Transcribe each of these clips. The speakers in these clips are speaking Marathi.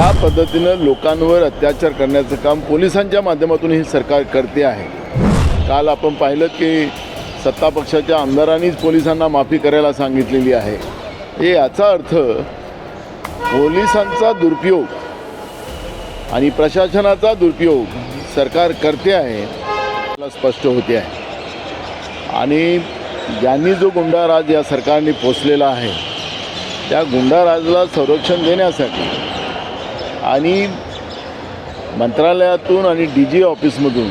ज्या पद्धतीनं लोकांवर अत्याचार करण्याचं काम पोलिसांच्या माध्यमातून हे सरकार करते आहे. काल आपण पाहिलं की सत्ता पक्षाच्या आमदारांनीच पोलिसांना माफी करायला सांगितलेली आहे. हे याचा अर्थ पोलिसांचा दुरुपयोग आणि प्रशासनाचा दुरुपयोग सरकार करते आहे मला स्पष्ट होते आहे. आणि ज्यांनी जो गुंडाराज या सरकारने पोचलेला आहे त्या गुंडाराजला संरक्षण देण्यासाठी आणि मंत्रालयातून आणि डी जी ऑफिसमधून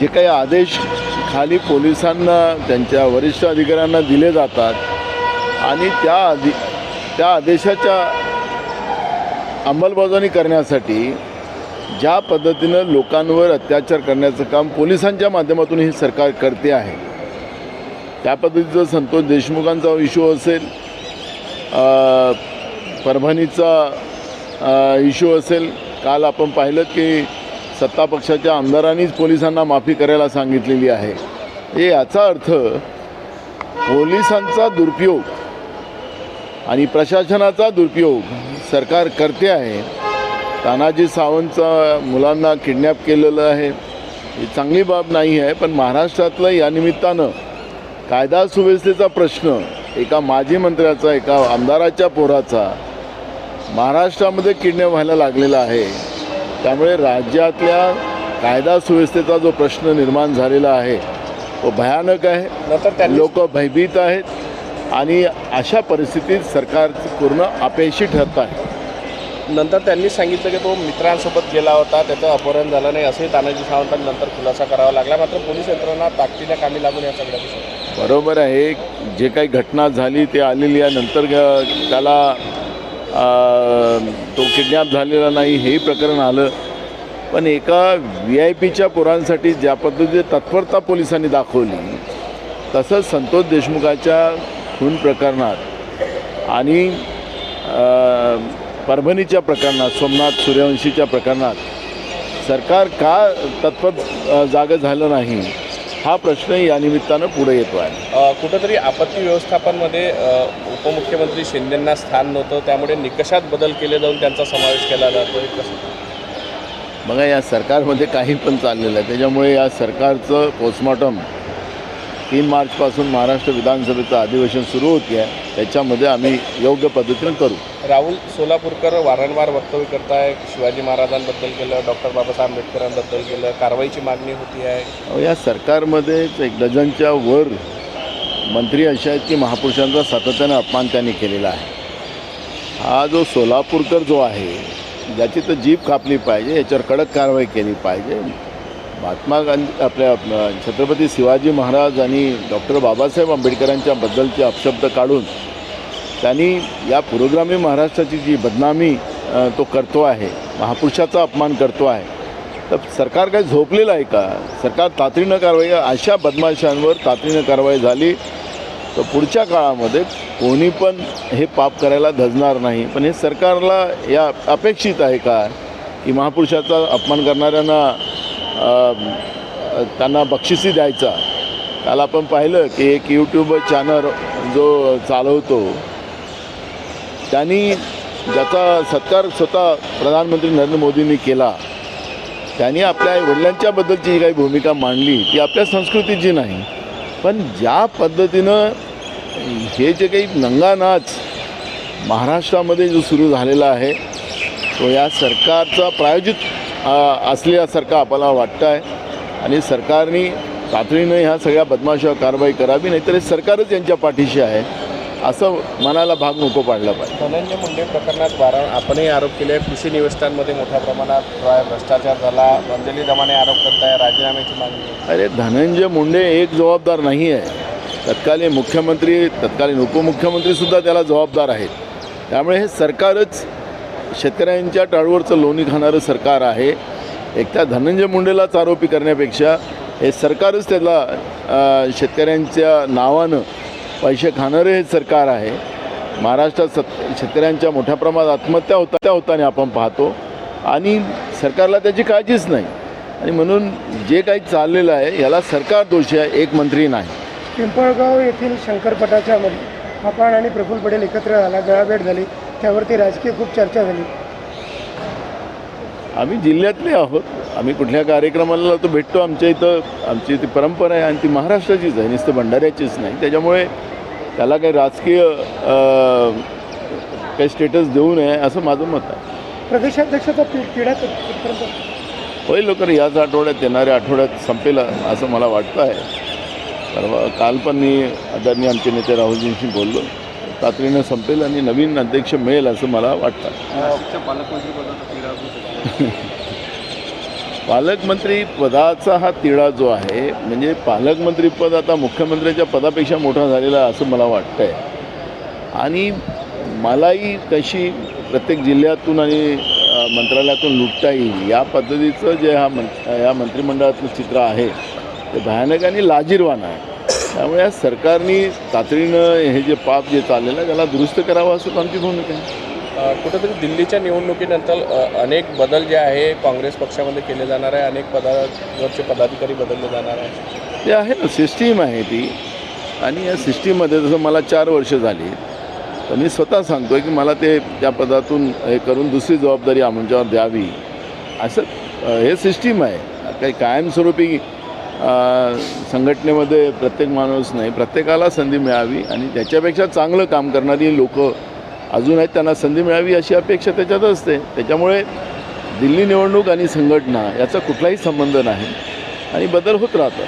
जे काही आदेश खाली पोलिसांना त्यांच्या वरिष्ठ अधिकाऱ्यांना दिले जातात आणि त्या आधी त्या आदेशाच्या अंमलबजावणी करण्यासाठी ज्या पद्धतीनं लोकांवर अत्याचार करण्याचं काम पोलिसांच्या माध्यमातून हे सरकार करते आहे त्या पद्धतीचं संतोष देशमुखांचा इश्यू असेल परभणीचा इश्यू असेल काल आपण पाहिलं की सत्ता पक्षाच्या आमदारांनीच पोलिसांना माफी करायला सांगितलेली आहे. हे याचा अर्थ पोलिसांचा दुरुपयोग आणि प्रशासनाचा दुरुपयोग सरकार करते आहे. तानाजी सावंतचा मुलांना किडनॅप केलेलं आहे. ही चांगली बाब नाही आहे पण महाराष्ट्रातलं या निमित्तानं कायदा सुव्यवस्थेचा प्रश्न एका माजी मंत्र्याचा एका आमदाराच्या पोराचा महाराष्ट्रामध्ये किडनॅप व्हायला लागलेला आहे. त्यामुळे राज्यातल्या कायदा सुव्यवस्थेचा जो प्रश्न निर्माण झालेला आहे तो भयानक आहे. लोक भयभीत आहेत आणि अशा परिस्थितीत सरकार पूर्ण अपयशी ठरत आहे. नंतर त्यांनी सांगितलं की तो मित्रांसोबत गेला होता त्याचं अपहरण झालं नाही असंही तानाजी सावंतांनी नंतर खुलासा करावा लागला. मात्र पोलीस यंत्रणा ताकदीने कामी लागून या सगळ्या बरोबर आहे. जे काही घटना झाली ते आलेली आहे. नंतर त्याला तो किडनॅप झालेला नाही हेही प्रकरण आलं. पण एका व्ही आय पीच्या पोरांसाठी ज्या पद्धतीने तत्परता पोलिसांनी दाखवली तसंच संतोष देशमुखाच्या खून प्रकरणात आणि परभणीच्या प्रकरणात सोमनाथ सूर्यवंशीच्या प्रकरणात सरकार का तत्पर जागं झालं नाही? हा प्रश्न या निमित्तानं पुढे येतो आहे कुठंतरी आपत्ती व्यवस्थापनमध्ये अ, उपमुख्यमंत्री शिंदेंना स्थान नव्हतं त्यामुळे निकषात बदल केले जाऊन त्यांचा समावेश केला जातो कसं बघा या सरकारमध्ये काही पण चाललेलं आहे. त्याच्यामुळे या सरकारचं पोस्टमॉर्टम तीन मार्चपासून महाराष्ट्र विधानसभेचं अधिवेशन सुरू होते आहे त्याच्यामध्ये आम्ही योग्य पद्धतीनं करू. राहुल सोलापूरकर वारंवार वक्तव्य करताय. शिवाजी महाराजांबद्दल केलं डॉक्टर बाबासाहेब आंबेडकरांबद्दल केलं कारवाईची मागणी होती आहे. या सरकारमध्येच एक डझनच्या वर मंत्री असे आहेत की महापुरुषांचा सातत्यानं अपमान त्यांनी केलेला आहे. हा जो सोलापूरकर जो आहे ज्याची तर जीभ कापली पाहिजे याच्यावर कडक कारवाई केली पाहिजे. महात्मा गांधी आपल्या छत्रपती शिवाजी महाराज आणि डॉक्टर बाबासाहेब आंबेडकरांच्या बद्दलचे अपशब्द काढून त्यांनी या पुरोग्रामी महाराष्ट्राची जी बदनामी तो करतो आहे महापुरुषाचा अपमान करतो आहे तर सरकार काय झोपलेलं आहे का? सरकार तातडीनं कारवाई अशा बदमाशांवर तातडीनं कारवाई झाली तर पुढच्या काळामध्ये कोणी पण हे पाप करायला धजणार नाही. पण हे सरकारला या अपेक्षित आहे का? की महापुरुषाचा अपमान करणाऱ्यांना त्यांना बक्षिसी द्यायचा. काल आपण पाहिलं की एक यूट्यूब चॅनल जो चालवतो त्यांनी ज्याचा सत्कार स्वतः प्रधानमंत्री नरेंद्र मोदींनी केला त्यांनी आपल्या वडिलांच्याबद्दलची जी काही भूमिका मांडली ती आपल्या संस्कृतीची नाही पण ज्या पद्धतीनं हे जे काही नंगा नाच महाराष्ट्रामध्ये जो सुरू झालेला आहे तो या सरकारचा प्रायोजित असल्यासारखं आपल्याला वाटतं आहे. आणि सरकारने तातडीनं ह्या सगळ्या बदमाशावर कारवाई करावी नाहीतर हे सरकारच यांच्या पाठीशी आहे. असं मनाला भाग नको पाडला पाहिजे. धनंजय मुंडे प्रकरणात वारं आपणही आरोप केले कृषी निविष्ठांमध्ये मोठ्या प्रमाणात भ्रष्टाचार झाला अंजली दमाने आरोप करताय राजीनाम्याची मागणी अरे धनंजय मुंडे एक जबाबदार नाही आहे. तत्कालीन मुख्यमंत्री तत्कालीन उपमुख्यमंत्रीसुद्धा त्याला जबाबदार आहेत. त्यामुळे हे सरकारच शेतकऱ्यांच्या टाळूवरचं लोणी खाणारं सरकार आहे. एक धनंजय मुंडेलाच आरोपी करण्यापेक्षा हे सरकारच त्याला शेतकऱ्यांच्या नावानं पैसे खाणारं हे सरकार आहे. महाराष्ट्रात सत शेतकऱ्यांच्या मोठ्या प्रमाणात आत्महत्या होता त्या होताना आपण पाहतो. आणि सरकारला त्याची काळजीच नाही. आणि म्हणून जे काही चाललेलं आहे याला सरकार दोषी आहे एक मंत्री नाही. पिंपळगाव येथील शंकरपटाच्या मध्ये आपण आणि प्रफुल्ल पटेल एकत्र झाला गळाभेट झाली. त्यावरती राजकीय खूप चर्चा झाली. आम्ही जिल्ह्यातले आहोत. आम्ही कुठल्या कार्यक्रमाला तो भेटतो. आमच्या इथं आमची ती परंपरा आहे आणि ती महाराष्ट्राचीच आहे. नुसतं भंडाऱ्याचीच नाही. त्याच्यामुळे त्याला काही राजकीय काही स्टेटस देऊ नये असं माझं मत आहे. प्रदेशाध्यक्षाचा पिढ्या होईल लवकर याच आठवड्यात येणाऱ्या आठवड्यात संपेल असं मला वाटतं आहे. परवा काल पण मी आदरणीय आमचे नेते राहुलजींशी बोललो. तातडीनं संपेल आणि नवीन अध्यक्ष मिळेल असं मला वाटतं. पालकमंत्री पदाचा हा तिढा जो आहे म्हणजे पालकमंत्री पद आता मुख्यमंत्र्याच्या पदापेक्षा मोठा झालेला आहे असं मला वाटतं आहे आणि मलाही कशी प्रत्येक जिल्ह्यातून आणि मंत्रालयातून लुटता येईल. या पद्धतीचं जे हा मं या मंत्रिमंडळातलं चित्र आहे ते भयानक आणि लाजीरवान आहे. त्यामुळे या सरकारने तातडीनं हे जे पाप जे चाललेलं आहे त्याला दुरुस्त करावं असं आमची भूमिका आहे. कुठेतरी दिल्लीच्या निवडणुकीनंतर अनेक बदल जे आहे काँग्रेस पक्षामध्ये केले जाणार आहे अनेक पदावरचे पदाधिकारी बदलले जाणार आहे. ते आहे ना सिस्टीम आहे ती. आणि या सिस्टीममध्ये जसं मला चार वर्ष झाली तर मी स्वतः सांगतो आहे की मला ते त्या पदातून हे करून दुसरी जबाबदारी आमच्यावर द्यावी. असं हे सिस्टीम आहे. काही कायमस्वरूपी संघटनेमध्ये प्रत्येक माणूस नाही प्रत्येकाला संधी मिळावी आणि त्याच्यापेक्षा चांगलं काम करणारी लोक अजून आहेत त्यांना संधी मिळावी अशी अपेक्षा त्याच्यात असते. त्याच्यामुळे दिल्ली निवडणूक आणि संघटना याचा कुठलाही संबंध नाही आणि बदल होत राहतात.